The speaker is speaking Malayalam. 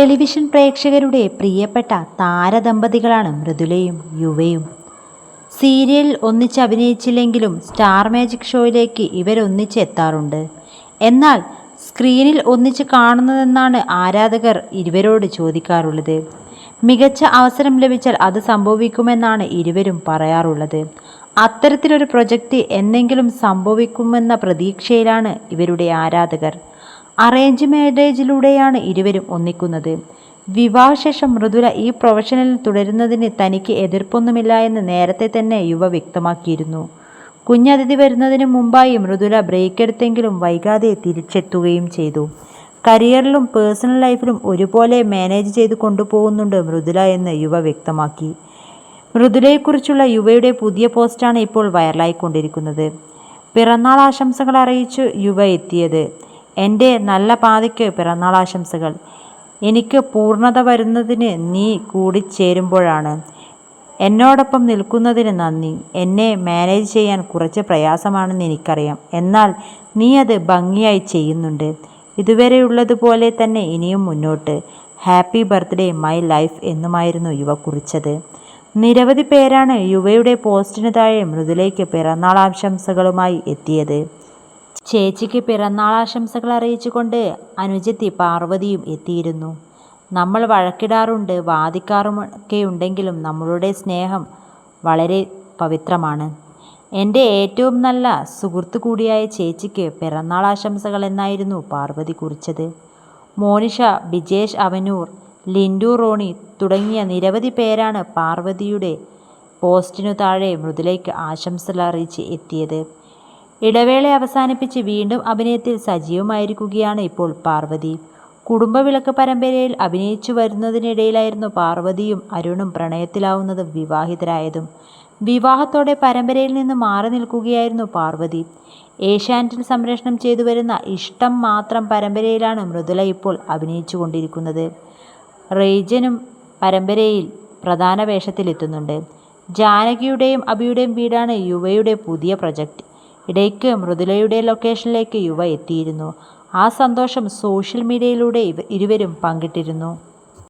ടെലിവിഷൻ പ്രേക്ഷകരുടെ പ്രിയപ്പെട്ട താരദമ്പതികളാണ് മൃദുലയും യുവയും. സീരിയലിൽ ഒന്നിച്ച് അഭിനയിച്ചില്ലെങ്കിലും സ്റ്റാർ മാജിക് ഷോയിലേക്ക് ഇവരൊന്നിച്ച് എത്താറുണ്ട്. എന്നാൽ സ്ക്രീനിൽ ഒന്നിച്ച് കാണുന്നതെന്നാണ് ആരാധകർ ഇരുവരോട് ചോദിക്കാറുള്ളത്. മികച്ച അവസരം ലഭിച്ചാൽ അത് സംഭവിക്കുമെന്നാണ് ഇരുവരും പറയാറുള്ളത്. അത്തരത്തിലൊരു പ്രൊജക്റ്റ് എന്നെങ്കിലും സംഭവിക്കുമെന്ന പ്രതീക്ഷയിലാണ് ഇവരുടെ ആരാധകർ. അറേഞ്ച് മാരേജിലൂടെയാണ് ഇരുവരും ഒന്നിക്കുന്നത്. വിവാഹശേഷം മൃദുല ഈ പ്രൊഫഷനിൽ തുടരുന്നതിന് തനിക്ക് എതിർപ്പൊന്നുമില്ല എന്ന് നേരത്തെ തന്നെ യുവ വ്യക്തമാക്കിയിരുന്നു. കുഞ്ഞതിഥി വരുന്നതിന് മുമ്പായി മൃദുല ബ്രേക്ക് എടുത്തെങ്കിലും വൈകാതെ തിരിച്ചെത്തുകയും ചെയ്തു. കരിയറിലും പേഴ്സണൽ ലൈഫിലും ഒരുപോലെ മാനേജ് ചെയ്ത് കൊണ്ടുപോകുന്നുണ്ട് മൃദുല എന്ന് യുവ വ്യക്തമാക്കി. മൃദുലയെക്കുറിച്ചുള്ള യുവയുടെ പുതിയ പോസ്റ്റാണ് ഇപ്പോൾ വൈറലായിക്കൊണ്ടിരിക്കുന്നത് പിറന്നാൾ ആശംസകൾ അറിയിച്ചു യുവ എത്തിയത്. എന്റെ നല്ല പാതിക്ക് പിറന്നാൾ ആശംസകൾ. എനിക്ക് പൂർണത വരുന്നതിന് നീ കൂടിച്ചേരുമ്പോഴാണ് എന്നോടൊപ്പം നിൽക്കുന്നതിന് നന്ദി. എന്നെ മാനേജ് ചെയ്യാൻ കുറച്ച് പ്രയാസമാണെന്ന് എനിക്കറിയാം. എന്നാൽ നീ അത് ഭംഗിയായി ചെയ്യുന്നുണ്ട്. ഇതുവരെയുള്ളതുപോലെ തന്നെ ഇനിയും മുന്നോട്ട്. ഹാപ്പി ബർത്ത്ഡേ മൈ ലൈഫ് എന്നുമായിരുന്നു യുവ കുറിച്ചത്. നിരവധി പേരാണ് യുവയുടെ പോസ്റ്റിന് താഴെ മൃദുലേക്ക് പിറന്നാൾ ആശംസകളുമായി എത്തിയത്. ചേച്ചിക്ക് പിറന്നാൾ ആശംസകൾ അറിയിച്ചുകൊണ്ട് അനുജത്തി പാർവതിയും എത്തിയിരുന്നു. നമ്മൾ വഴക്കിടാറുണ്ട് വാദിക്കാറുമൊക്കെ ഉണ്ടെങ്കിലും നമ്മളുടെ സ്നേഹം വളരെ പവിത്രമാണ്. എന്റെ ഏറ്റവും നല്ല സുഹൃത്തു കൂടിയായ ചേച്ചിക്ക് പിറന്നാൾ ആശംസകൾ എന്നായിരുന്നു പാർവതി കുറിച്ചത്. മോനിഷ ബിജേഷ് അവനൂർ ലിൻഡു റോണി തുടങ്ങിയ നിരവധി പേരാണ് പാർവതിയുടെ പോസ്റ്റിനു താഴെ മൃദുലയ്ക്ക് ആശംസകൾ അറിയിച്ച് എത്തിയത്. ഇടവേള അവസാനിപ്പിച്ച് വീണ്ടും അഭിനയത്തിൽ സജീവമായിരിക്കുകയാണ് ഇപ്പോൾ പാർവതി. കുടുംബവിളക്ക് പരമ്പരയിൽ അഭിനയിച്ചു വരുന്നതിനിടയിലായിരുന്നു പാർവതിയും അരുണും പ്രണയത്തിലാവുന്നതും വിവാഹിതരായതും. വിവാഹത്തോടെ പരമ്പരയിൽ നിന്ന് മാറി നിൽക്കുകയായിരുന്നു പാർവതി. ഏഷ്യാനെറ്റിൽ സംപ്രേഷണം ചെയ്തു വരുന്ന ഇഷ്ടം മാത്രം പരമ്പരയിലാണ് മൃദുല ഇപ്പോൾ അഭിനയിച്ചു കൊണ്ടിരിക്കുന്നത്. റെയ്ജനും പരമ്പരയിൽ പ്രധാന വേഷത്തിലെത്തുന്നുണ്ട്. ജാനകിയുടെയും അബിയുടെയും വീടാണ് യുവയുടെ പുതിയ പ്രൊജക്റ്റ് ഇടയ്ക്ക് മൃദുലയുടെ ലൊക്കേഷനിലേക്ക് യുവ എത്തിയിരുന്നു. ആ സന്തോഷം സോഷ്യൽ മീഡിയയിലൂടെ ഇരുവരും പങ്കിട്ടിരുന്നു.